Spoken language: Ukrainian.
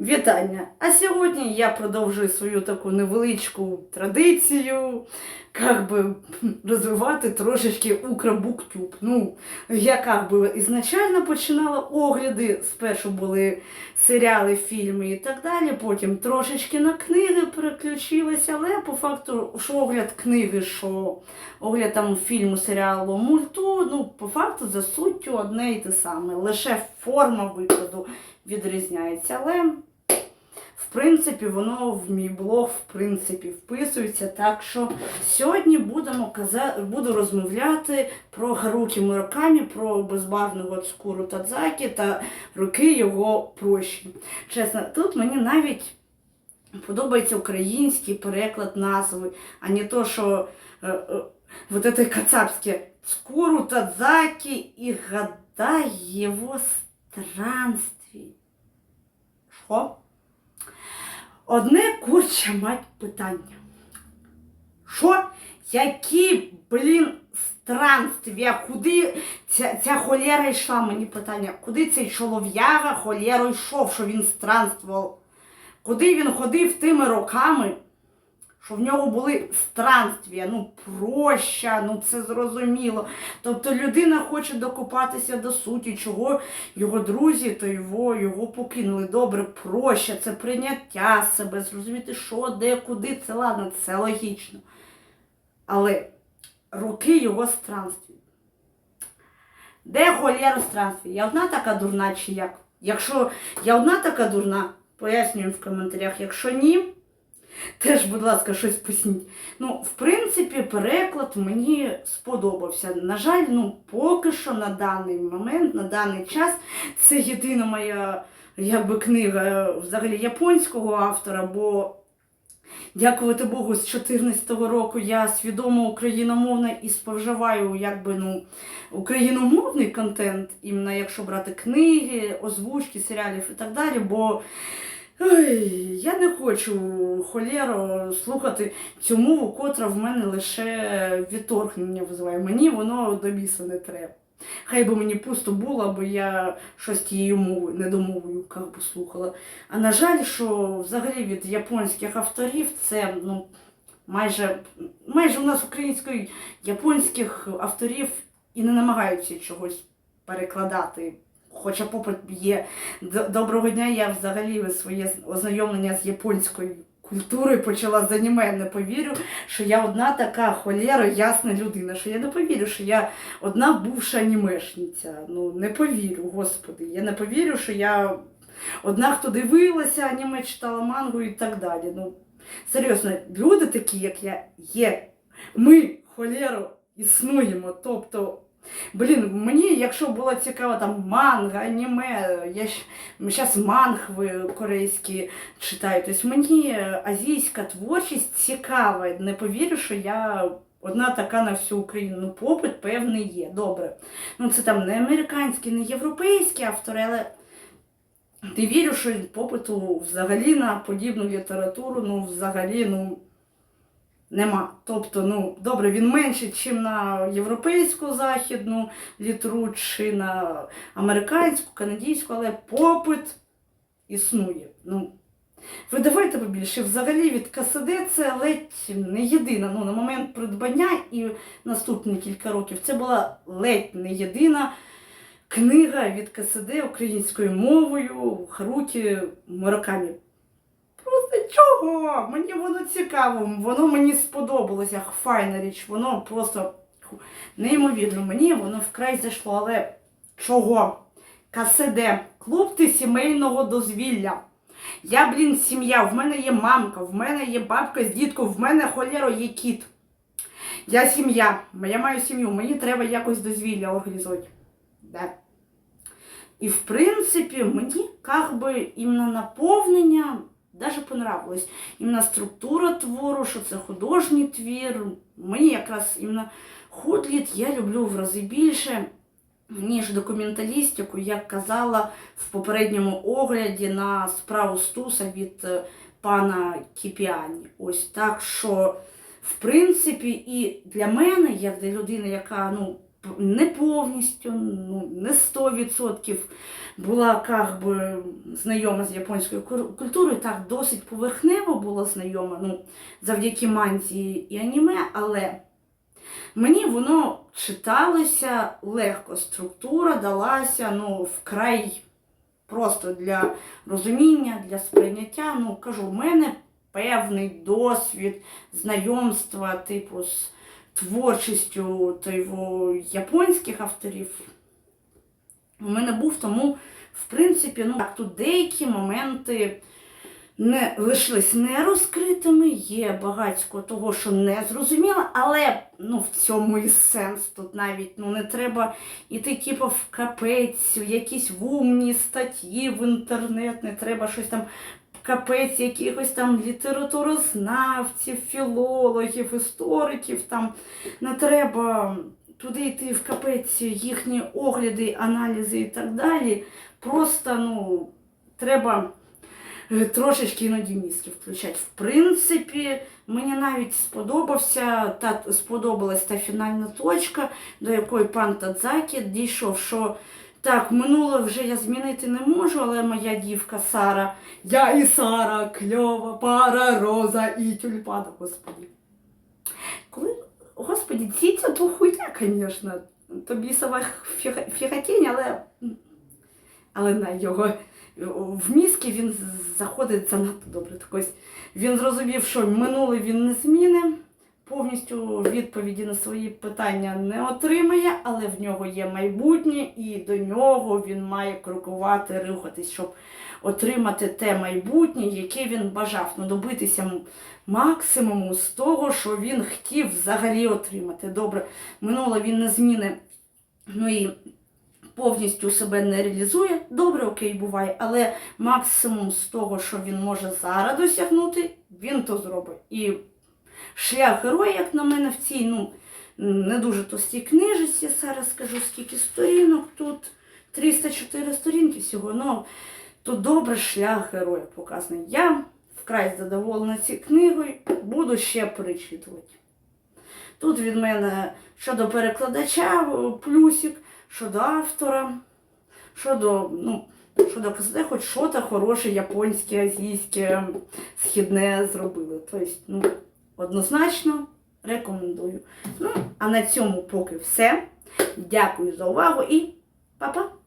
Вітання! А сьогодні я продовжую свою таку невеличку традицію, як би розвивати трошечки Украбуктюб. Ну, я як би ізначально починала огляди, спершу були серіали, фільми і так далі, потім трошечки на книги переключилася, але по факту, що огляд книги, що огляд там фільму, серіалу, мульту, ну, по факту за суттю одне і те саме. Лише форма викладу відрізняється. Але в принципі, воно в мій блог в принципі вписується. Так що сьогодні будемо казати, буду розмовляти про Харукі Муракамі, про безбарвного Цкуру Тадзакі та роки його прощі. Чесно, тут мені навіть подобається український переклад назви, а не то, що е, е, вот кацапське Цкуру Тадзакі і года його странствий. Що? Одне курча мать питання. Що? Які, блін, странствія? Куди ця, ця холєра йшла? Мені питання. Куди цей чолов'яга холєро йшов, що він странствував? Куди він ходив тими роками? Що в нього були странствія, ну проща, ну це зрозуміло. Тобто людина хоче докопатися до суті, чого його друзі то його, його покинули. Добре, проща, це прийняття себе, зрозуміти, що, де, куди, це ладно, це логічно. Але роки його странствій. Де холєра странствій? Я одна така дурна чи як? Якщо я одна така дурна, пояснюю в коментарях. Якщо ні, теж, будь ласка, щось поясніть. Ну, в принципі, переклад мені сподобався. На жаль, ну, поки що на даний момент, на даний час, це єдина моя якби, книга взагалі японського автора, бо. Дякувати Богу, з 2014 року я свідомо україномовна і споживаю якби, ну, україномовний контент, іменно якщо брати книги, озвучки, серіалів і так далі. Бо я не хочу холєро слухати цю мову, котра в мене лише відторгнення визиває. Мені воно до біса не треба. Хай би мені пусто було, аби я щось тією мовою, недомовою би, слухала. А на жаль, що взагалі від японських авторів це ну, майже, майже у нас української японських авторів і не намагаються чогось перекладати. Хоча попит є. Доброго дня, я взагалі своє ознайомлення з японською культурою почала з аніме. Не повірю, що я одна така холєра, ясна людина, що я не повірю, що я одна бувша анімешниця. Ну, не повірю, господи. Я не повірю, що я одна, хто дивилася, аніме читала мангу і так далі. Ну, серйозно, люди такі, як я, є. Ми, холєро, існуємо. Тобто, блін, мені, якщо було цікаво там манга, аніме, я ж зараз мангви корейські читаю. Тобто мені азійська творчість цікава. Не повірю, що я одна така на всю Україну. Ну, попит певний є. Добре. Ну, це там не американські, не європейські автори, але ти вірю, що попиту взагалі на подібну літературу, ну, взагалі, ну. Нема. Тобто, ну, добре, він менший, ніж на європейську західну літру, чи на американську, канадську, але попит існує. Ну, видавайте побільше. Взагалі від КСД це ледь не єдина. Ну, на момент придбання і наступні кілька років це була ледь не єдина книга від КСД українською мовою Харукі Муракамі. Просто чого? Мені воно цікаво, воно мені сподобалося, як файна річ, воно просто неймовірно, мені воно вкрай зайшло, але чого? КСД, клуб сімейного дозвілля. Я, блін, сім'я, в мене є мамка, в мене є бабка з дітком, в мене холєро є кіт. Я сім'я, я маю сім'ю, мені треба якось дозвілля організувати. Да. І в принципі, мені как би іменно наповнення даже понравилось. Іменно структура твору, що це художній твір. Мені якраз іменно худліт я люблю в рази більше, ніж документалістику, як казала в попередньому огляді на справу Стуса від е, пана Кіпіані. Ось так що, в принципі, і для мене, як для людини, яка ну, не повністю, ну, не 100% була как би, знайома з японською культурою, так досить поверхнево була знайома, ну, завдяки манзі і аніме, але мені воно читалося легко, структура далася ну, вкрай просто для розуміння, для сприйняття. Ну, кажу, в мене певний досвід знайомства, типу, з творчістю типу, японських авторів. У мене був тому, в принципі, ну так, тут деякі моменти не лишились нерозкритими, є багатько того, що не зрозуміло, але ну, в цьому і сенс. Тут навіть ну, не треба йти типу, в капець, в якісь в умні статті в інтернет, не треба щось там капець якихось там літературознавців, філологів, істориків. Там не треба туди йти в капець їхні огляди, аналізи і так далі. Просто ну, треба е, трошечки іноді мізки включати. В принципі, мені навіть сподобався та сподобалась та фінальна точка, до якої пан Тадзакі дійшов, що так, минуле вже я змінити не можу, але моя дівка Сара, я і Сара, кльова пара, роза і тюльпан, господі. Коли, господі, дітя, то хуйня, звісно. Тобі фіга- фігатінь, але, але на його в мізки він заходить занадто добре. Так ось він зрозумів, що минуле він не зміни, повністю відповіді на свої питання не отримає, але в нього є майбутнє, і до нього він має крокувати, рухатись, щоб отримати те майбутнє, яке він бажав, ну добитися максимуму з того, що він хотів взагалі отримати. Добре, минуле він не зміни. Ну і повністю себе не реалізує, добре, окей, буває, але максимум з того, що він може зараз досягнути, він то зробить. І шлях героя, як на мене, в цій ну, не дуже товстій книжці, зараз скажу, скільки сторінок тут. 304 сторінки всього. Ну, тут добре шлях героя показаний. Я вкрай задоволена цією книгою, буду ще перечитувати. Тут від мене щодо перекладача плюсик, щодо автора, щодо, ну, щодо казати, хоч що то хороше японське, азійське, східне зробили. Тобто, ну, однозначно рекомендую. Ну, а на цьому поки все. Дякую за увагу і па-па!